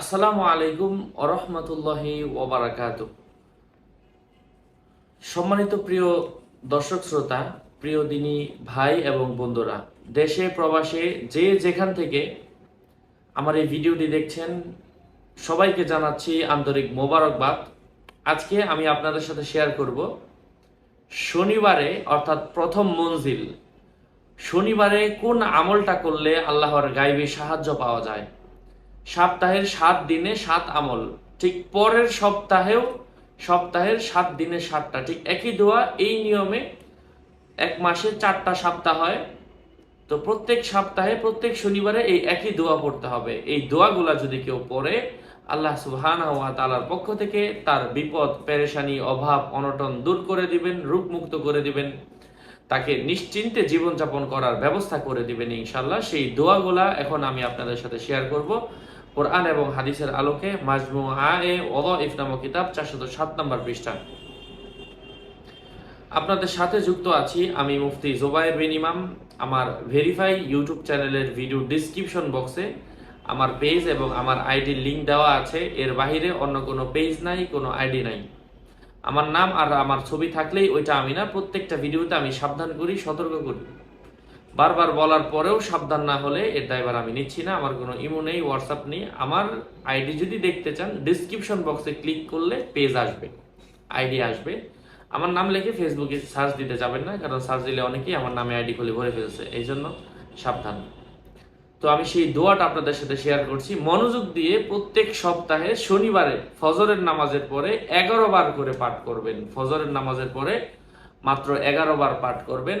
আসসালামু আলাইকুম আরহামতুল্লাহি ওবারাকাত। সম্মানিত প্রিয় দর্শক শ্রোতা, প্রিয় দিনী ভাই এবং বন্ধুরা, দেশে, প্রবাসে যে যেখান থেকে আমার এই ভিডিওটি দেখছেন, সবাইকে জানাচ্ছি আন্তরিক মোবারকবাদ। আজকে আমি আপনাদের সাথে শেয়ার করব শনিবারে, অর্থাৎ প্রথম মঞ্জিল। শনিবারে কোন আমলটা করলে আল্লাহর গাইবে সাহায্য পাওয়া যায়? সপ্তাহের সাত দিনে সাত আমল। ঠিক পরের সপ্তাহেও সপ্তাহের সাত দিনে সাতটা। ঠিক একই দোয়া, এই নিয়মে এক মাসে চারটা সপ্তাহ হয়। তো প্রত্যেক সপ্তাহে, প্রত্যেক শনিবারে এই একই দোয়া পড়তে হবে। এই দোয়াগুলা যদি কেউ পড়ে, আল্লাহ সুবহান ওয়া তাআলার পক্ষ থেকে তার বিপদ, পেরেশানি, অভাব, অনটন দূর করে দিবেন রূপ মুক্ত করে দিবেন। তাকে নিশ্চিন্তে জীবনযাপন করার ব্যবস্থা করে দিবেন ইনশাল্লাহ সেই দোয়াগুলা এখন আমি আপনাদের সাথে শেয়ার করব। কোরআন এবং হাদিসের আলোকে মাজমু আ এ নামক কিতাব চারশত সাত নম্বর পৃষ্ঠা। আপনাদের সাথে যুক্ত আছি আমি মুফতি জোবায়ের বিন ইমাম। আমার ভেরিফাই ইউটিউব চ্যানেলের ভিডিও ডিসক্রিপশন বক্সে আমার পেজ এবং আমার আইডির লিংক দেওয়া আছে। এর বাইরে অন্য কোনো পেজ নাই, কোনো আইডি নাই। আমার নাম আর আমার ছবি থাকলেই ওইটা আমি না, প্রত্যেকটা ভিডিওতে আমি সাবধান করি, সতর্ক করি। বারবার বলার পরেও সাবধান না হলে এর দায়ভার আমি নিচ্ছি না, আমার কোনো ইমো নেই হোয়াটসঅ্যাপ নেই। আমার আইডি যদি দেখতে চান ডিসক্রিপশন বক্সে ক্লিক করলে পেজ আসবে, আইডি আসবে। আমার নাম লিখে ফেসবুকে সার্চ দিতে যাবেন না, কারণ সার্চ দিলে অনেকেই আমার নামে আইডি খুলে ভরে ফেলছে এই জন্য সাবধান। তো আমি সেই দোয়াটা আপনাদের সাথে শেয়ার করছি। মনোযোগ দিয়ে প্রত্যেক সপ্তাহে শনিবারে ফজরের নামাজের পরে এগারো বার করে পাঠ করবেন। ফজরের নামাজের পরে মাত্র এগারো বার পাঠ করবেন।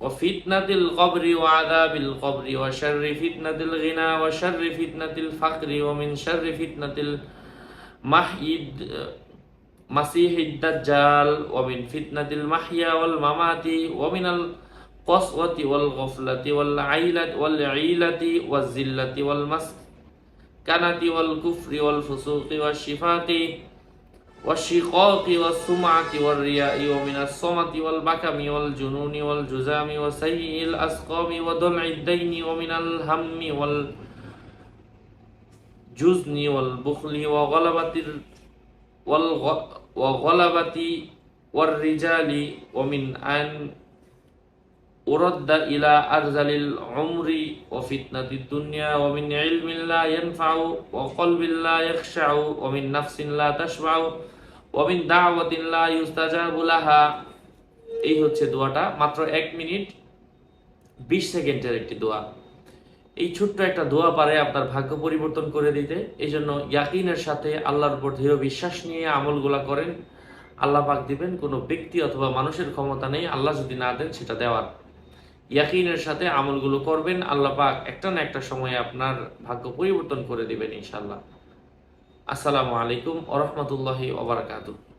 وفتنة القبر وعذاب القبر وشر فتنة الغنى وشر فتنة الفقر ومن شر فتنة المحيد مسيح الدجال ومن فتنة المحيا والممات ومن القسوة والغفلة والعيلة والعيلة والزلة والمسكنة والكفر والفسوق والشفاق والشقاق والسمعة والرياء ومن الصمت والبكم والجنون والجزام وسيء الأسقام ودلع الدين ومن الهم والجزن والبخل وغلبة والغ... وغلبة والرجال ومن أن ওরদ্দা ইলা আরজালিল উমরি ও ফিতনাতি দুনিয়া ও মিন ইলমিন লা ইয়ানফাউ ও কলবিন লা ইয়াখশাউ ও মিন নাফসিন লা তাশবাউ ও মিন দাওয়াতিন ইউস্তাজাবু লাহা। এই হচ্ছে দোয়াটা, মাত্র এক মিনিট, বিশ সেকেন্ডের একটি দোয়া। এই ছোট্ট একটা দোয়া পারে আপনার ভাগ্য পরিবর্তন করে দিতে। এই জন্য ইয়াকিনের সাথে আল্লাহর উপর দৃঢ় বিশ্বাস নিয়ে আমলগুলা করেন। আল্লাহ পাক দিবেন, কোনো ব্যক্তি অথবা মানুষের ক্ষমতা নেই, আল্লাহ যদি না দেন, সেটা দেওয়ার। ইয়াকিনের সাথে আমলগুলো করবেন, আল্লাহ পাক একটা না একটা সময়ে আপনার ভাগ্য পরিবর্তন করে দেবেন ইনশাল্লাহ আসসালামু আলাইকুম ওরহমতুল্লাহি ওবরাকাতুহ